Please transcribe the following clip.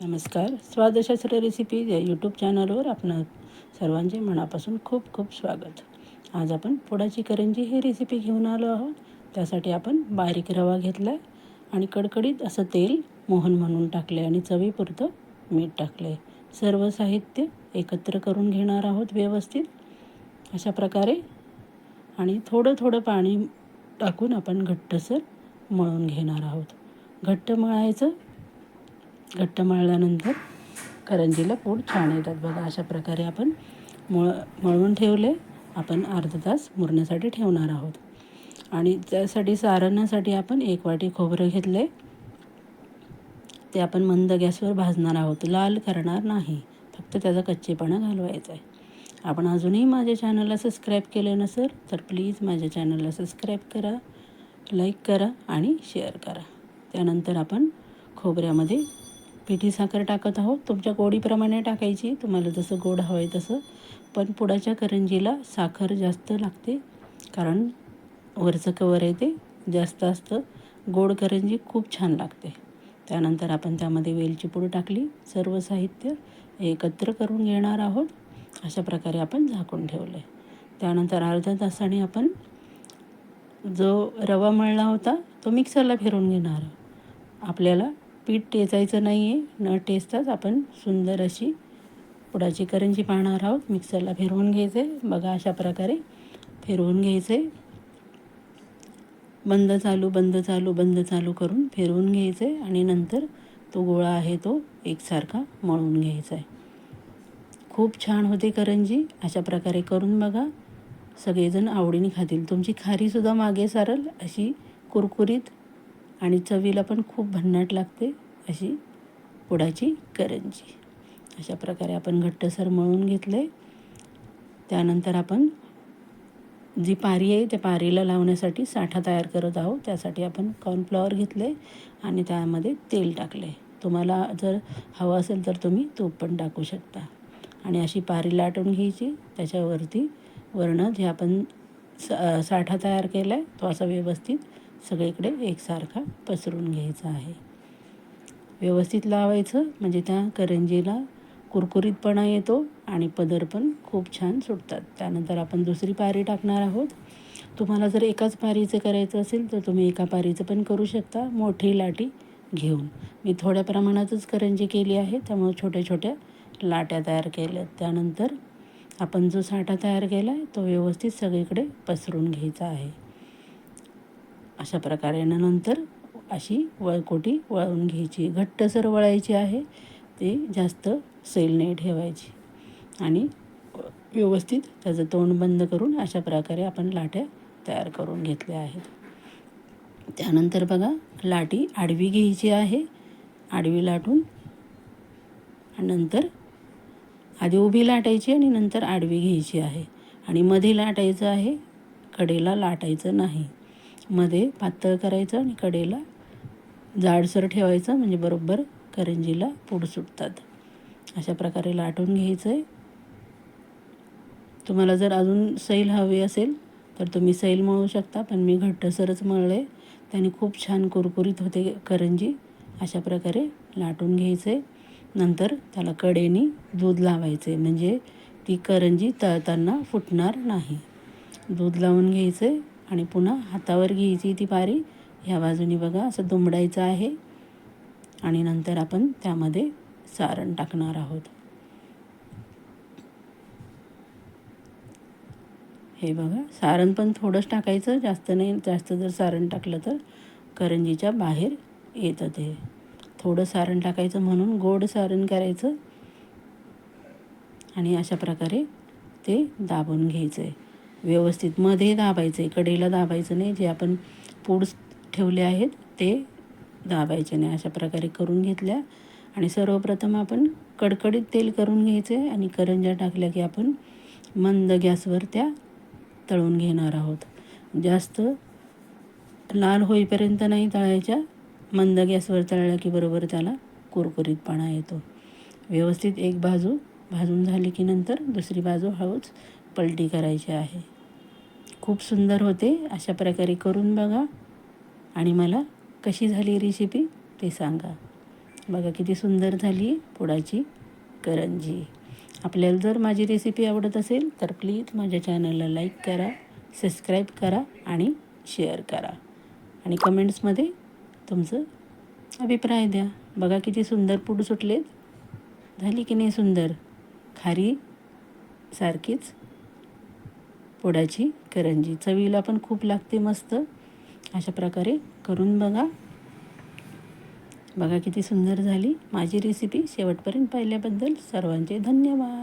नमस्कार. स्वादशास्त्र रेसिपी या यूट्यूब चॅनलवर आपण सर्वांचे मनापासून खूप खूप स्वागत. आज आपण पोडाची करंजी ही रेसिपी घेऊन आलो आहोत. त्यासाठी आपण बारीक रवा घेतला आहे आणि कडकडीत असं तेल मोहन म्हणून टाकले आणि चवीपुरतं मीठ टाकले सर्व साहित्य एकत्र करून घेणार आहोत व्यवस्थित. अशा प्रकारे आणि थोडं थोडं पाणी टाकून आपण घट्टसर मळून घेणार आहोत. घट्ट मळायचं घट्ट मळल्यानंतर करंजीला पूड छान येतात. बघा अशा प्रकारे आपण मळ मळून ठेवले. आपण अर्धा तास मुरण्यासाठी ठेवणार आहोत. आणि त्यासाठी सारण्यासाठी आपण एक वाटी खोबरं घेतले. ते आपण मंद गॅसवर भाजणार आहोत. लाल करणार नाही. फक्त त्याचा कच्चेपणा घालवायचा आहे. आपण अजूनही माझ्या चॅनलला सबस्क्राईब केले नसेल तर प्लीज माझ्या चॅनलला सबस्क्राईब करा लाईक करा आणि शेअर करा. त्यानंतर आपण खोबऱ्यामध्ये पिठी साखर टाकत आहोत. तुमच्या गोडीप्रमाणे टाकायची. तुम्हाला जसं गोड हवं आहे तसं. पण पुडाच्या करंजीला साखर जास्त लागते. कारण वरचं कवर आहे ते जास्त असतं. गोड करंजी खूप छान लागते. त्यानंतर आपण त्यामध्ये वेलची पूड टाकली. सर्व साहित्य एकत्र करून घेणार आहोत. अशा प्रकारे आपण झाकून ठेवलं आहे त्यानंतर अर्ध्या तासाने आपण जो रवा मळला होता तो मिक्सरला फिरून घेणार आपल्याला पीठ टेचायचं नाही आहे न टेचताच आपण सुंदर अशी पुडाची करंजी पाहणार आहोत. मिक्सरला फिरवून घ्यायचे. बघा अशा प्रकारे फिरवून घ्यायचे. बंद चालू बंद चालू बंद चालू करून फिरवून घ्यायचे आणि नंतर तो गोळा आहे तो एकसारखा मळून घ्यायचा आहे. खूप छान होते करंजी. अशा प्रकारे करून बघा. सगळेजण आवडीने खातील. तुमची खारीसुद्धा मागे सारल अशी कुरकुरीत आणि चवीला पण खूप भन्नाट लागते अशी पुडाची करंजी. अशा प्रकारे आपण घट्टसर मळून घेतले त्यानंतर आपण जी पारी आहे त्या पारीला लावण्यासाठी साठा तयार करत आहोत. त्यासाठी आपण कॉर्नफ्लॉवर घेतले आणि त्यामध्ये तेल टाकले तुम्हाला जर हवं असेल तर तुम्ही तूप पण टाकू शकता. आणि अशी पारी लाटून घ्यायची. त्याच्यावरती वर्ण जे आपण साठा तयार केला आहे तो असा व्यवस्थित सगळीकडे एकसारखा पसरून घ्यायचा आहे. व्यवस्थित लावायचं म्हणजे त्या करंजीला कुरकुरीतपणा येतो आणि पदर पण खूप छान सुटतात. त्यानंतर आपण दुसरी पारी टाकणार आहोत. तुम्हाला जर एकाच पारीचं करायचं असेल तर तुम्ही एका पारीचं पण करू शकता. मोठी लाटी घेऊन. मी थोड्या प्रमाणातच करंजी केली आहे त्यामुळे छोट्या छोट्या लाट्या तयार केल्या. त्यानंतर आपण जो साठा तयार केला आहे तो व्यवस्थित सगळीकडे पसरून घ्यायचा आहे. अशा प्रकारे नंतर अशी वळकोटी वळवून घ्यायची. घट्टसर वळायची आहे ते जास्त सैल नाही ठेवायची. आणि व्यवस्थित त्याचं तोंड बंद करून अशा प्रकारे आपण लाट्या तयार करून घेतल्या आहेत. त्यानंतर बघा लाटी आडवी घ्यायची आहे. आडवी लाटून नंतर आधी उभी लाटायची आणि नंतर आडवी घ्यायची आहे. आणि मध्ये लाटायचं आहे कडेला लाटायचं नाही. मध्ये पातळ करायचं आणि कडेला जाडसर ठेवायचं म्हणजे बरोबर करंजीला पूड सुटतात. अशा प्रकारे लाटून घ्यायचं आहे तुम्हाला जर अजून सैल हवी असेल तर तुम्ही सैल मळू शकता पण मी घट्टसरच मळले. त्याने खूप छान कुरकुरीत होते करंजी. अशा प्रकारे लाटून घ्यायचे नंतर त्याला कडेनी दूध लावायचे म्हणजे ती करंजी तळताना फुटणार नाही. दूध लावून घ्यायचे आणि पुन्हा हातावर घ्यायची ती पारी. ह्या बाजूनी बघा असं दुमडायचं आहे. आणि नंतर आपण त्यामध्ये सारण टाकणार आहोत. हे बघा सारण पण थोडंच टाकायचं. जास्त नाही जास्त जर सारण टाकलं तर करंजीच्या बाहेर येतं ते. थोडं सारण टाकायचं म्हणून गोड सारण करायचं. आणि अशा प्रकारे ते दाबून घ्यायचं. आहे व्यवस्थित मध्ये दाबायचं आहे कडेला दाबायचं नाही जे आपण पूड ठेवले आहेत ते दाबायचे नाही. अशा प्रकारे करून घेतल्या आणि सर्वप्रथम आपण कडकडीत तेल करून घ्यायचे आणि करंजा टाकल्या की आपण मंद गॅसवर त्या तळून घेणार आहोत. जास्त लाल होईपर्यंत नाही तळायच्या मंद गॅसवर तळल्या की बरोबर त्याला कुरकुरीतपणा येतो. व्यवस्थित एक बाजू भाजून झाली की नंतर दुसरी बाजू हळूच पलटी करायची आहे. खूप सुंदर होते. अशा प्रकारे करून बघा. आणि मला कशी झाली रेसिपी ते सांगा. बघा किती सुंदर झाली पुडाची करंजी. आपल्याला जर माझी रेसिपी आवडत असेल तर प्लीज माझ्या चॅनलला लाईक करा सबस्क्राईब करा आणि शेअर करा. आणि कमेंट्समध्ये तुमचं अभिप्राय द्या. बघा किती सुंदर पूड सुटलेत. झाली की नाही सुंदर? खारी सारखीच. पोडाची करंजी. चवीला पण खूप लागते मस्त. अशा प्रकारे करून बघा. बघा किती सुंदर झाली. माझी रेसिपी शेवटपर्यंत पाहिल्याबद्दल सर्वांचे धन्यवाद.